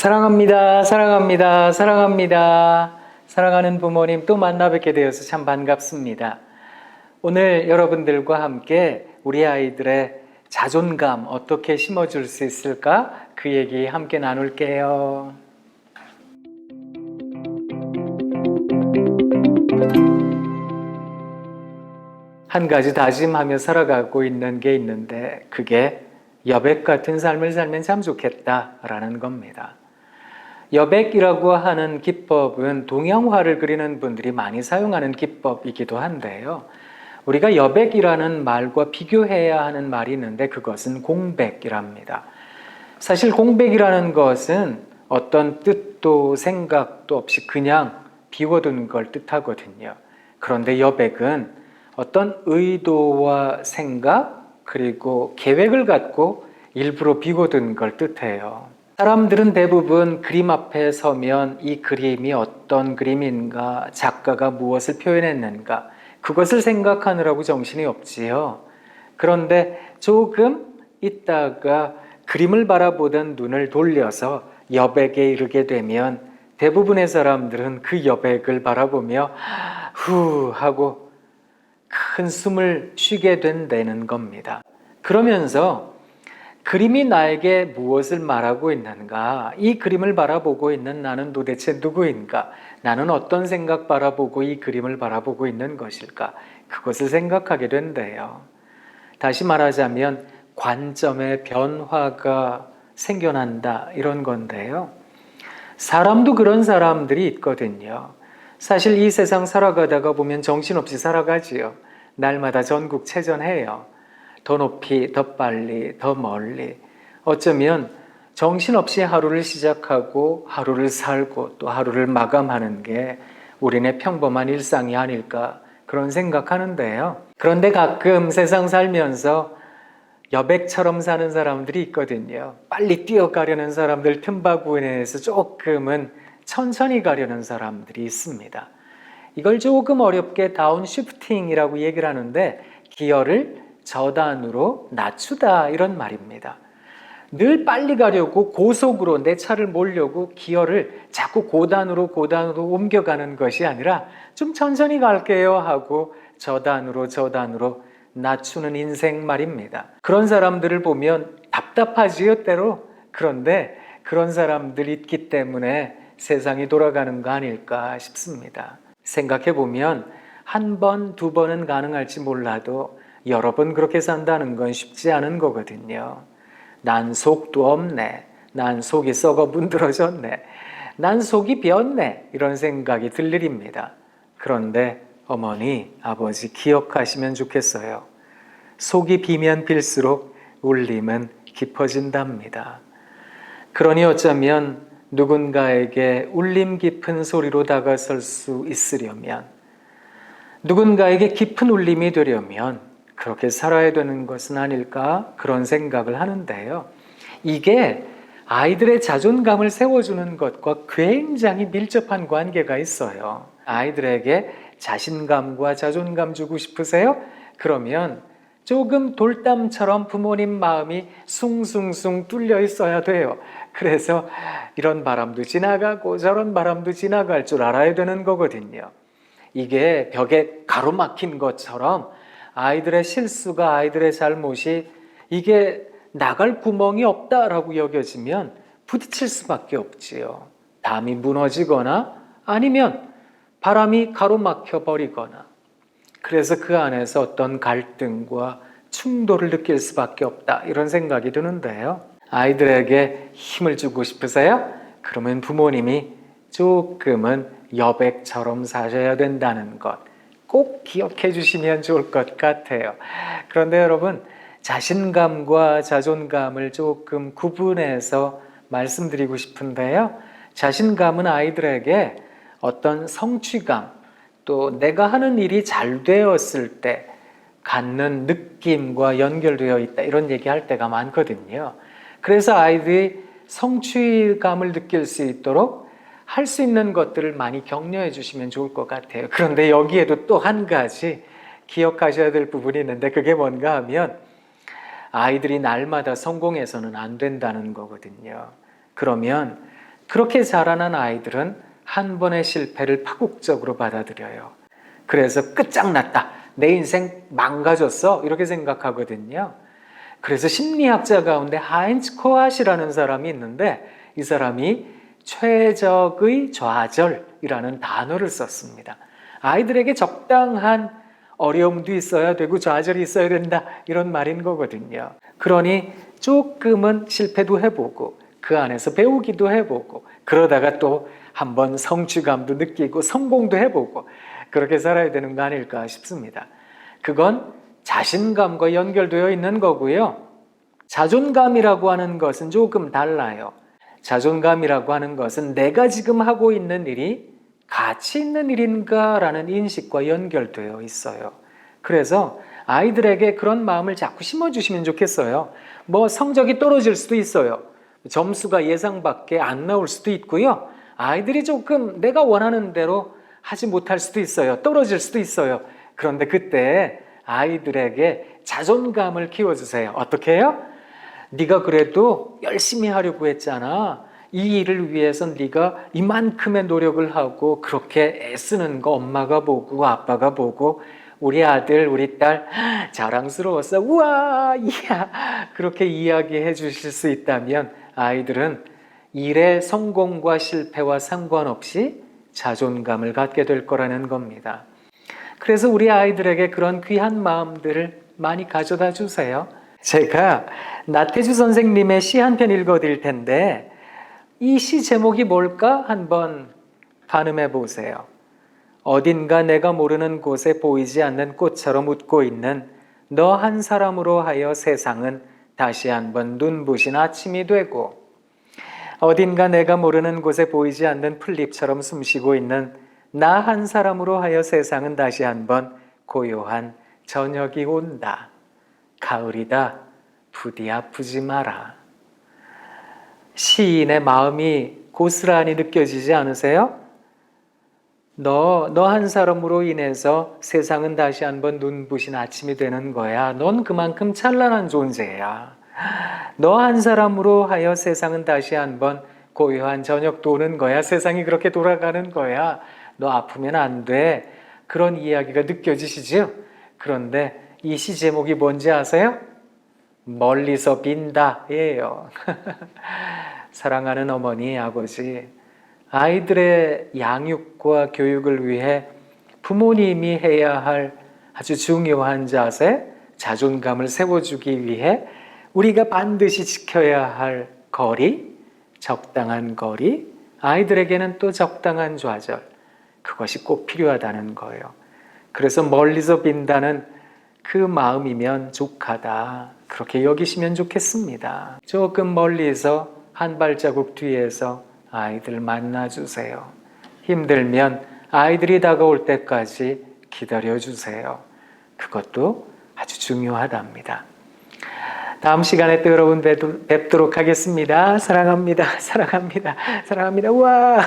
사랑합니다. 사랑합니다. 사랑합니다. 사랑하는 부모님 또 만나 뵙게 되어서 참 반갑습니다. 오늘 여러분들과 함께 우리 아이들의 자존감 어떻게 심어줄 수 있을까? 그 얘기 함께 나눌게요. 한 가지 다짐하며 살아가고 있는 게 있는데 그게 여백 같은 삶을 살면 참 좋겠다라는 겁니다. 여백이라고 하는 기법은 동양화를 그리는 분들이 많이 사용하는 기법이기도 한데요. 우리가 여백이라는 말과 비교해야 하는 말이 있는데 그것은 공백이랍니다. 사실 공백이라는 것은 어떤 뜻도 생각도 없이 그냥 비워둔 걸 뜻하거든요. 그런데 여백은 어떤 의도와 생각 그리고 계획을 갖고 일부러 비워둔 걸 뜻해요. 사람들은 대부분 그림 앞에 서면 이 그림이 어떤 그림인가, 작가가 무엇을 표현했는가, 그것을 생각하느라고 정신이 없지요. 그런데 조금 있다가 그림을 바라보던 눈을 돌려서 여백에 이르게 되면 대부분의 사람들은 그 여백을 바라보며 후 하고 큰 숨을 쉬게 된다는 겁니다. 그러면서 그림이 나에게 무엇을 말하고 있는가? 이 그림을 바라보고 있는 나는 도대체 누구인가? 나는 어떤 생각 바라보고 이 그림을 바라보고 있는 것일까? 그것을 생각하게 된대요. 다시 말하자면 관점의 변화가 생겨난다 이런 건데요. 사람도 그런 사람들이 있거든요. 사실 이 세상 살아가다가 보면 정신없이 살아가지요. 날마다 전국 체전해요. 더 높이, 더 빨리, 더 멀리. 어쩌면 정신없이 하루를 시작하고 하루를 살고 또 하루를 마감하는 게 우리네 평범한 일상이 아닐까 그런 생각하는데요. 그런데 가끔 세상 살면서 여백처럼 사는 사람들이 있거든요. 빨리 뛰어가려는 사람들 틈바구니에서 조금은 천천히 가려는 사람들이 있습니다. 이걸 조금 어렵게 다운 쉬프팅이라고 얘기를 하는데 기어를 저단으로 낮추다 이런 말입니다. 늘 빨리 가려고 고속으로 내 차를 몰려고 기어를 자꾸 고단으로 고단으로 옮겨가는 것이 아니라 좀 천천히 갈게요 하고 저단으로 저단으로 낮추는 인생 말입니다. 그런 사람들을 보면 답답하지요 때로 그런데 그런 사람들이 있기 때문에 세상이 돌아가는 거 아닐까 싶습니다. 생각해 보면 한 번, 두 번은 가능할지 몰라도 여러 번 그렇게 산다는 건 쉽지 않은 거거든요. 난 속도 없네. 난 속이 썩어 문드러졌네. 난 속이 비었네. 이런 생각이 들 일입니다. 그런데 어머니, 아버지 기억하시면 좋겠어요. 속이 비면 빌수록 울림은 깊어진답니다. 그러니 어쩌면 누군가에게 울림 깊은 소리로 다가설 수 있으려면 누군가에게 깊은 울림이 되려면 그렇게 살아야 되는 것은 아닐까 그런 생각을 하는데요. 이게 아이들의 자존감을 세워주는 것과 굉장히 밀접한 관계가 있어요. 아이들에게 자신감과 자존감 주고 싶으세요? 그러면 조금 돌담처럼 부모님 마음이 숭숭숭 뚫려 있어야 돼요. 그래서 이런 바람도 지나가고 저런 바람도 지나갈 줄 알아야 되는 거거든요. 이게 벽에 가로막힌 것처럼 아이들의 실수가 아이들의 잘못이 이게 나갈 구멍이 없다라고 여겨지면 부딪힐 수밖에 없지요. 담이 무너지거나 아니면 바람이 가로막혀 버리거나 그래서 그 안에서 어떤 갈등과 충돌을 느낄 수밖에 없다 이런 생각이 드는데요. 아이들에게 힘을 주고 싶으세요? 그러면 부모님이 조금은 여백처럼 사셔야 된다는 것 꼭 기억해 주시면 좋을 것 같아요. 그런데 여러분, 자신감과 자존감을 조금 구분해서 말씀드리고 싶은데요. 자신감은 아이들에게 어떤 성취감, 또 내가 하는 일이 잘 되었을 때 갖는 느낌과 연결되어 있다. 이런 얘기 할 때가 많거든요. 그래서 아이들이 성취감을 느낄 수 있도록 할 수 있는 것들을 많이 격려해 주시면 좋을 것 같아요. 그런데 여기에도 또 한 가지 기억하셔야 될 부분이 있는데 그게 뭔가 하면 아이들이 날마다 성공해서는 안 된다는 거거든요. 그러면 그렇게 자라난 아이들은 한 번의 실패를 파국적으로 받아들여요. 그래서 끝장났다. 내 인생 망가졌어. 이렇게 생각하거든요. 그래서 심리학자 가운데 하인츠 코아시라는 사람이 있는데 이 사람이 최적의 좌절이라는 단어를 썼습니다. 아이들에게 적당한 어려움도 있어야 되고 좌절이 있어야 된다 이런 말인 거거든요. 그러니 조금은 실패도 해보고 그 안에서 배우기도 해보고 그러다가 또 한번 성취감도 느끼고 성공도 해보고 그렇게 살아야 되는 거 아닐까 싶습니다. 그건 자신감과 연결되어 있는 거고요. 자존감이라고 하는 것은 조금 달라요. 자존감이라고 하는 것은 내가 지금 하고 있는 일이 가치 있는 일인가라는 인식과 연결되어 있어요. 그래서 아이들에게 그런 마음을 자꾸 심어주시면 좋겠어요. 뭐 성적이 떨어질 수도 있어요. 점수가 예상 밖에 안 나올 수도 있고요. 아이들이 조금 내가 원하는 대로 하지 못할 수도 있어요. 떨어질 수도 있어요. 그런데 그때 아이들에게 자존감을 키워주세요. 어떻게 해요? 네가 그래도 열심히 하려고 했잖아. 이 일을 위해서 네가 이만큼의 노력을 하고 그렇게 애쓰는 거 엄마가 보고 아빠가 보고 우리 아들 우리 딸 자랑스러웠어. 우와, 이야. 그렇게 이야기해 주실 수 있다면 아이들은 일의 성공과 실패와 상관없이 자존감을 갖게 될 거라는 겁니다. 그래서 우리 아이들에게 그런 귀한 마음들을 많이 가져다 주세요. 제가 나태주 선생님의 시 한 편 읽어 드릴 텐데 이 시 제목이 뭘까 한번 가늠해 보세요. 어딘가 내가 모르는 곳에 보이지 않는 꽃처럼 웃고 있는 너 한 사람으로 하여 세상은 다시 한번 눈부신 아침이 되고 어딘가 내가 모르는 곳에 보이지 않는 풀잎처럼 숨쉬고 있는 나 한 사람으로 하여 세상은 다시 한번 고요한 저녁이 온다. 가을이다. 부디 아프지 마라. 시인의 마음이 고스란히 느껴지지 않으세요? 너, 너 한 사람으로 인해서 세상은 다시 한번 눈부신 아침이 되는 거야. 넌 그만큼 찬란한 존재야. 너 한 사람으로 하여 세상은 다시 한번 고요한 저녁도 오는 거야. 세상이 그렇게 돌아가는 거야. 너 아프면 안 돼. 그런 이야기가 느껴지시죠? 그런데 이 시 제목이 뭔지 아세요? 멀리서 빈다. 예요. 사랑하는 어머니, 아버지, 아이들의 양육과 교육을 위해 부모님이 해야 할 아주 중요한 자세, 자존감을 세워주기 위해 우리가 반드시 지켜야 할 거리, 적당한 거리, 아이들에게는 또 적당한 좌절, 그것이 꼭 필요하다는 거예요. 그래서 멀리서 빈다는 그 마음이면 족하다. 그렇게 여기시면 좋겠습니다. 조금 멀리서 한 발자국 뒤에서 아이들 만나주세요. 힘들면 아이들이 다가올 때까지 기다려주세요. 그것도 아주 중요하답니다. 다음 시간에 또 여러분 뵙도록 하겠습니다. 사랑합니다. 사랑합니다. 사랑합니다. 와